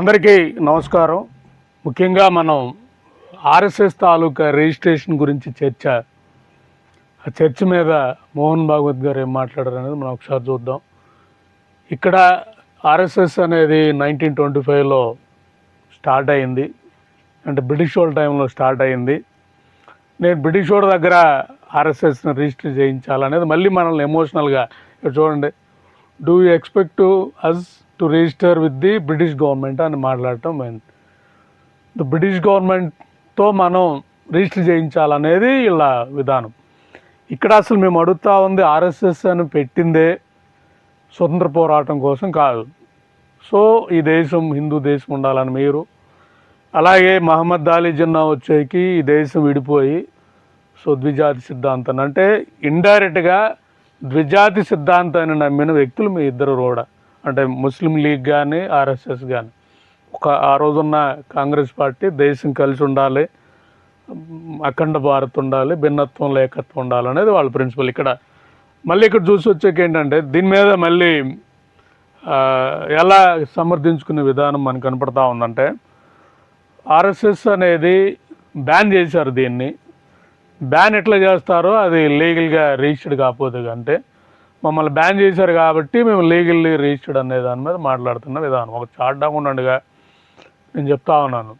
అందరికీ నమస్కారం. ముఖ్యంగా మనం ఆర్ఎస్ఎస్ తాలూకా రిజిస్ట్రేషన్ గురించి చర్చ ఆ చర్చ మీద మోహన్ భాగవత్ గారు ఏం మాట్లాడారు అనేది మనం ఒకసారి చూద్దాం. ఇక్కడ ఆర్ఎస్ఎస్ అనేది నైన్టీన్ ట్వంటీ ఫైవ్లో స్టార్ట్ అయింది. అంటే బ్రిటిష్ వాళ్ళ టైంలో స్టార్ట్ అయింది. నేను బ్రిటిష్ వాళ్ళ దగ్గర ఆర్ఎస్ఎస్ని రిజిస్టర్ చేయించాలనేది మళ్ళీ మనల్ని ఎమోషనల్గా చూడండి do you expect us to register with the British government అని మాట్లాడటం పోయింది ద బ్రిటిష్ గవర్నమెంట్తో మనం రిజిస్టర్ చేయించాలనేది ఇలా విధానం. ఇక్కడ అసలు మేము అడుగుతా ఉంది ఆర్ఎస్ఎస్ అని పెట్టిందే స్వతంత్ర పోరాటం కోసం కాదు. సో ఈ దేశం హిందూ దేశం ఉండాలని మీరు. అలాగే మహమ్మద్ అలీ జిన్నా వచ్చేకి ఈ దేశం విడిపోయి సో ద్విజాతి సిద్ధాంతం అంటే ఇండైరెక్ట్గా ద్విజాతి సిద్ధాంతాన్ని నమ్మిన వ్యక్తులు మీ ఇద్దరు కూడా అంటే ముస్లిం లీగ్ కానీ ఆర్ఎస్ఎస్ కానీ ఒక ఆ రోజున్న కాంగ్రెస్ పార్టీ దేశం కలిసి ఉండాలి అఖండ భారత్ ఉండాలి భిన్నత్వం లేకత్వం ఉండాలి అనేది వాళ్ళ ప్రిన్సిపల్ ఇక్కడ మళ్ళీ ఇక్కడ చూసి వచ్చాక ఏంటంటే దీని మీద మళ్ళీ ఎలా సమర్థించుకునే విధానం మనకు కనపడతా ఉందంటే ఆర్ఎస్ఎస్ అనేది బ్యాన్ చేశారు దీన్ని. బ్యాన్ ఎట్లా చేస్తారో అది లీగల్గా రిజిస్టర్డ్ కాకపోతే అంటే మమ్మల్ని బ్యాన్ చేశారు కాబట్టి మేము లీగల్లీ రిజిస్టర్డ్ అనే దాని మీద మాట్లాడుతున్న విధానం. ఒక చాట్ ఉండగా నేను చెప్తా ఉన్నాను.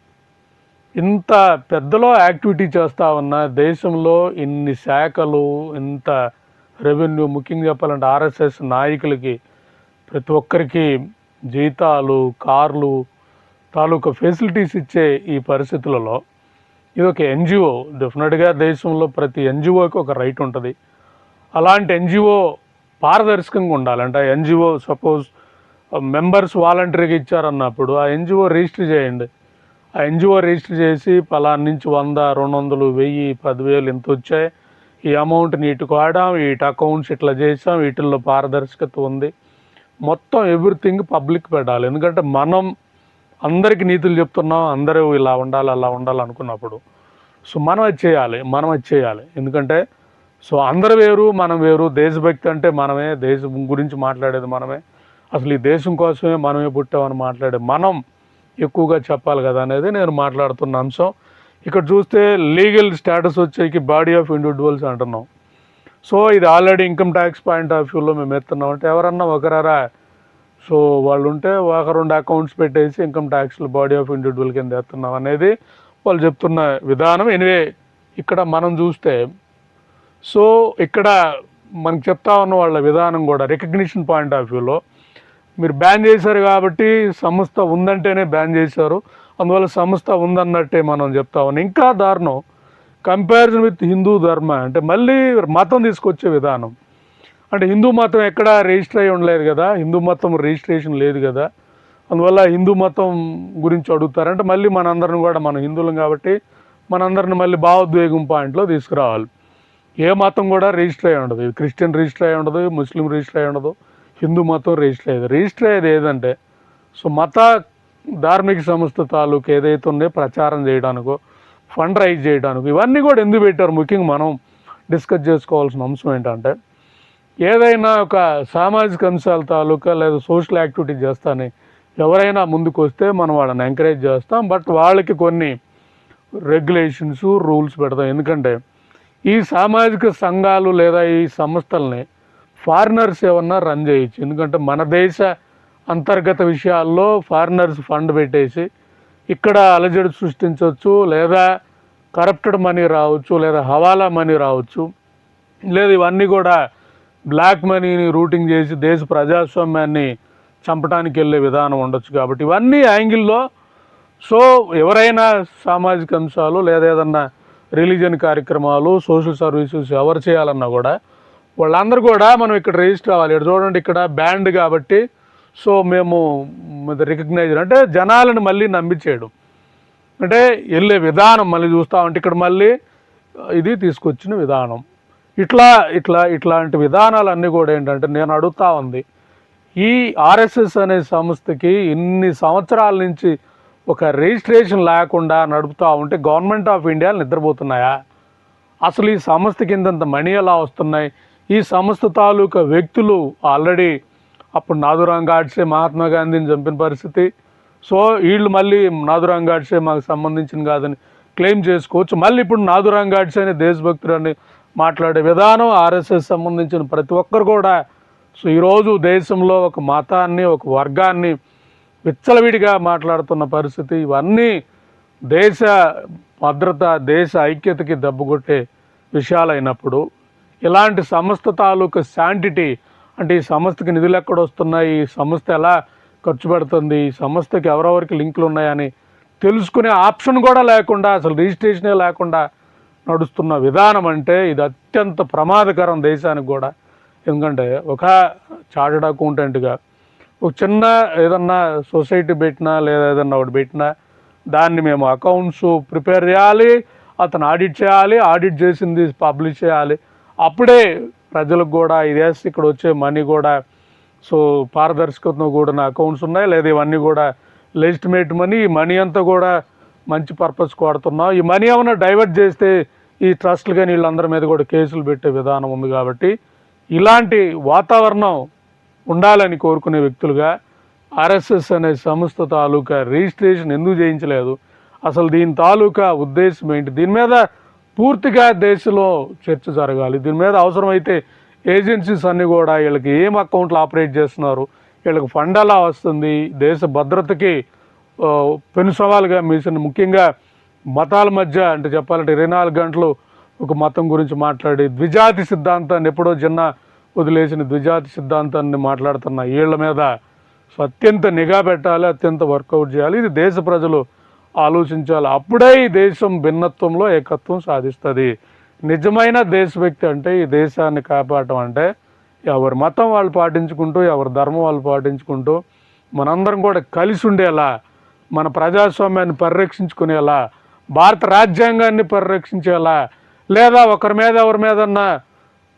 ఇంత పెద్దలో యాక్టివిటీ చేస్తూ ఉన్న దేశంలో ఇన్ని శాఖలు ఇంత రెవెన్యూ ముఖ్యంగా చెప్పాలంటే ఆర్ఎస్ఎస్ నాయకులకి ప్రతి ఒక్కరికి జీతాలు కార్లు తాలూకా ఫెసిలిటీస్ ఇచ్చే ఈ పరిస్థితులలో ఇది ఒక ఎన్జిఓ డెఫినెట్గా దేశంలో ప్రతి ఎన్జిఓకి ఒక రైట్ ఉంటుంది. అలాంటి ఎన్జిఓ పారదర్శకంగా ఉండాలంటే ఆ ఎన్జిఓ సపోజ్ మెంబర్స్ వాలంటరీగా ఇచ్చారన్నప్పుడు ఆ ఎన్జిఓ రిజిస్టర్ చేయండి. ఆ ఎన్జిఓ రిజిస్టర్ చేసి పలానా నుంచి వంద రెండు వందలు వెయ్యి పదివేలు ఇంత వచ్చాయి. ఈ అమౌంట్ నీటి వాడాం వీటి అకౌంట్స్ ఇట్లా చేసాం వీటిల్లో పారదర్శకత ఉంది. మొత్తం ఎవ్రీథింగ్ పబ్లిక్ పెట్టాలి. ఎందుకంటే మనం అందరికీ నీతులు చెప్తున్నాం అందరూ ఇలా ఉండాలి అలా ఉండాలి అనుకున్నప్పుడు. సో మనం అది చేయాలి మనం అది చేయాలి. ఎందుకంటే సో అందరు వేరు మనం వేరు. దేశభక్తి అంటే మనమే. దేశం గురించి మాట్లాడేది మనమే. అసలు ఈ దేశం కోసమే మనమే పుట్టామని మాట్లాడే మనం ఎక్కువగా చెప్పాలి కదా అనేది నేను మాట్లాడుతున్న అంశం. ఇక్కడ చూస్తే లీగల్ స్టేటస్ వచ్చేకి బాడీ ఆఫ్ ఇండివిజువల్స్ అంటున్నాం. సో ఇది already income tax point of వ్యూలో మేము ఎత్తున్నాం. అంటే ఎవరన్నా ఒకరారా? సో వాళ్ళు ఉంటే ఒక రెండు అకౌంట్స్ పెట్టేసి ఇన్కమ్ ట్యాక్స్లు బాడీ ఆఫ్ ఇండివిజువల్ కింద ఎత్తున్నాం అనేది వాళ్ళు చెప్తున్న విధానం. ఎనివే ఇక్కడ మనం చూస్తే సో ఇక్కడ మనకు చెప్తా ఉన్న వాళ్ళ విధానం కూడా రికగ్నిషన్ పాయింట్ ఆఫ్ వ్యూలో మీరు బ్యాన్ చేశారు కాబట్టి సంస్థ ఉందంటేనే బ్యాన్ చేశారు. అందువల్ల సంస్థ ఉందన్నట్టే మనం చెప్తా ఉన్నాం. ఇంకా దారుణం కంపారిజన్ విత్ హిందూ ధర్మ అంటే మళ్ళీ మతం తీసుకొచ్చే విధానం. అంటే హిందూ మతం ఎక్కడ రిజిస్టర్ అయి ఉండలేదు కదా హిందూ మతం రిజిస్ట్రేషన్ లేదు కదా అందువల్ల హిందూ మతం గురించి అడుగుతారంటే మళ్ళీ మనందరిని కూడా మనం హిందువులం కాబట్టి మనందరిని మళ్ళీ భావోద్వేగం పాయింట్లో తీసుకురావాలి. ఏ మతం కూడా రిజిస్టర్ అయి ఉండదు. ఇది క్రిస్టియన్ రిజిస్టర్ అయి ఉండదు ముస్లిం రిజిస్టర్ అయి ఉండదు హిందూ మతం రిజిస్టర్ అయ్యేది. రిజిస్టర్ అయ్యేది ఏదంటే సో మత ధార్మిక సంస్థ తాలూకు ఏదైతే ఉందో ప్రచారం చేయడానికో ఫండ్ రైజ్ చేయడానికి ఇవన్నీ కూడా ఎందుకు పెట్టారు? ముఖ్యంగా మనం డిస్కస్ చేసుకోవాల్సిన అంశం ఏంటంటే ఏదైనా ఒక సామాజిక అంశాల తాలూకా లేదా సోషల్ యాక్టివిటీ చేస్తాని ఎవరైనా ముందుకు వస్తే మనం వాళ్ళని ఎంకరేజ్ చేస్తాం. బట్ వాళ్ళకి కొన్ని రెగ్యులేషన్స్ రూల్స్ పెడతాం. ఎందుకంటే ఈ సామాజిక సంఘాలు లేదా ఈ సంస్థల్ని ఫారినర్స్ ఏమన్నా రన్ చేయొచ్చు. ఎందుకంటే మన దేశ అంతర్గత విషయాల్లో ఫారినర్స్ ఫండ్ పెట్టేసి ఇక్కడ అలజడి సృష్టించవచ్చు లేదా కరప్టెడ్ మనీ రావచ్చు లేదా హవాలా మనీ రావచ్చు లేదు ఇవన్నీ కూడా బ్లాక్ మనీని రూటింగ్ చేసి దేశ ప్రజాస్వామ్యాన్ని చంపడానికి వెళ్ళే విధానం ఉండొచ్చు. కాబట్టి ఇవన్నీ యాంగిల్లో సో ఎవరైనా సామాజిక అంశాలు లేదా ఏదన్నా రిలీజియన్ కార్యక్రమాలు సోషల్ సర్వీసెస్ ఎవరు చేయాలన్నా కూడా వాళ్ళందరూ కూడా మనం ఇక్కడ రిజిస్టర్ అవ్వాలి. ఇక్కడ చూడండి ఇక్కడ బ్యాండ్ కాబట్టి సో మేము రికగ్నైజ్ అంటే జనాలను మళ్ళీ నమ్మించేయడం. అంటే వెళ్ళే విధానం మళ్ళీ చూస్తా ఉంటే ఇక్కడ మళ్ళీ ఇది తీసుకొచ్చిన విధానం. ఇట్లా ఇట్లా ఇట్లాంటి విధానాలన్నీ కూడా ఏంటంటే నేను అడుగుతా ఉంది. ఈ ఆర్ఎస్ఎస్ అనే సంస్థకి ఇన్ని సంవత్సరాల నుంచి ఒక రిజిస్ట్రేషన్ లేకుండా నడుపుతూ ఉంటే గవర్నమెంట్ ఆఫ్ ఇండియాలు నిద్రపోతున్నాయా? అసలు ఈ సంస్థ కిందంత మనీ ఎలా వస్తున్నాయి? ఈ సంస్థ తాలూకా వ్యక్తులు ఆల్రెడీ అప్పుడు నాదురాం గాడ్సే మహాత్మా గాంధీని చంపిన పరిస్థితి. సో వీళ్ళు మళ్ళీ నాదురాం గాడ్సే మాకు సంబంధించిన కాదని క్లెయిమ్ చేసుకోవచ్చు. మళ్ళీ ఇప్పుడు నాదురాం గాడ్సే అనే దేశభక్తుడు అని మాట్లాడే విధానం ఆర్ఎస్ఎస్ సంబంధించిన ప్రతి ఒక్కరు కూడా. సో ఈరోజు దేశంలో ఒక మతాన్ని ఒక వర్గాన్ని విచ్చలవిడిగా మాట్లాడుతున్న పరిస్థితి ఇవన్నీ దేశ భద్రత దేశ ఐక్యతకి దెబ్బకొట్టే విషయాలైనప్పుడు ఇలాంటి సంస్థ తాలూకు శాంటిటీ అంటే ఈ సంస్థకి నిధులు ఎక్కడ వస్తున్నాయి ఈ సంస్థ ఎలా ఖర్చు పెడుతుంది ఈ సంస్థకి ఎవరెవరికి లింకులు ఉన్నాయని తెలుసుకునే ఆప్షన్ కూడా లేకుండా అసలు రిజిస్ట్రేషనే లేకుండా నడుస్తున్న విధానం అంటే ఇది అత్యంత ప్రమాదకరం దేశానికి కూడా. ఎందుకంటే ఒక చార్టెడ్ అకౌంటెంట్గా ఒక చిన్న ఏదన్నా సొసైటీ పెట్టినా లేదా ఏదన్నా ఒకటి పెట్టినా దాన్ని మేము అకౌంట్స్ ప్రిపేర్ చేయాలి అతను ఆడిట్ చేయాలి ఆడిట్ చేసింది పబ్లిష్ చేయాలి. అప్పుడే ప్రజలకు కూడా ఇదేసి ఇక్కడ వచ్చే మనీ కూడా సో పారదర్శకతను కూడిన అకౌంట్స్ ఉన్నాయి లేదా ఇవన్నీ కూడా లెజిటిమేట్ మనీ ఈ మనీ అంతా కూడా మంచి పర్పస్ వాడుతున్నాం ఈ మనీ ఏమైనా డైవర్ట్ చేస్తే ఈ ట్రస్ట్లు కానీ వీళ్ళందరి మీద కూడా కేసులు పెట్టే విధానం ఉంది కాబట్టి ఇలాంటి వాతావరణం ఉండాలని కోరుకునే వ్యక్తులుగా ఆర్ఎస్ఎస్ అనే సంస్థ తాలూకా రిజిస్ట్రేషన్ ఎందుకు చేయించలేదు? అసలు దీని తాలూకా ఉద్దేశం ఏంటి? దీని మీద పూర్తిగా దేశంలో చర్చ జరగాలి. దీని మీద అవసరమైతే ఏజెన్సీస్ అన్నీ కూడా వీళ్ళకి ఏం అకౌంట్లు ఆపరేట్ చేస్తున్నారు? వీళ్ళకి ఫండ్ ఎలా వస్తుంది? దేశ భద్రతకి పెను సవాలుగా మీసిన ముఖ్యంగా మతాల మధ్య అంటే చెప్పాలంటే ఇరవై నాలుగు గంటలు ఒక మతం గురించి మాట్లాడి ద్విజాతి సిద్ధాంతాన్ని ఎప్పుడో చిన్న వదిలేసిన ద్విజాతి సిద్ధాంతాన్ని మాట్లాడుతున్న వీళ్ళ మీద సో అత్యంత నిఘా పెట్టాలి అత్యంత వర్కౌట్ చేయాలి. ఇది దేశ ప్రజలు ఆలోచించాలి. అప్పుడే ఈ దేశం భిన్నత్వంలో ఏకత్వం సాధిస్తుంది. నిజమైన దేశభక్తి అంటే ఈ దేశాన్ని కాపాడటం అంటే ఎవరి మతం వాళ్ళు పాటించుకుంటూ ఎవరి ధర్మం వాళ్ళు పాటించుకుంటూ మనందరం కూడా కలిసి ఉండేలా మన ప్రజాస్వామ్యాన్ని పరిరక్షించుకునేలా భారత రాజ్యాంగాన్ని పరిరక్షించేలా లేదా ఒకరి మీద ఎవరి మీదన్నా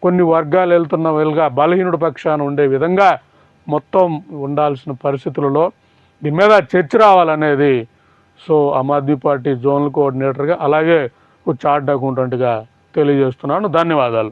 కొన్ని వర్గాలు వెళ్తున్న వెలుగా బలహీనుడి పక్షాన ఉండే విధంగా మొత్తం ఉండాల్సిన పరిస్థితులలో దీని మీద చర్చ రావాలనేది so Aam Aadmi party zonal కోఆర్డినేటర్గా అలాగే చార్ట్ అకౌంటెంట్గా తెలియజేస్తున్నాను. ధన్యవాదాలు.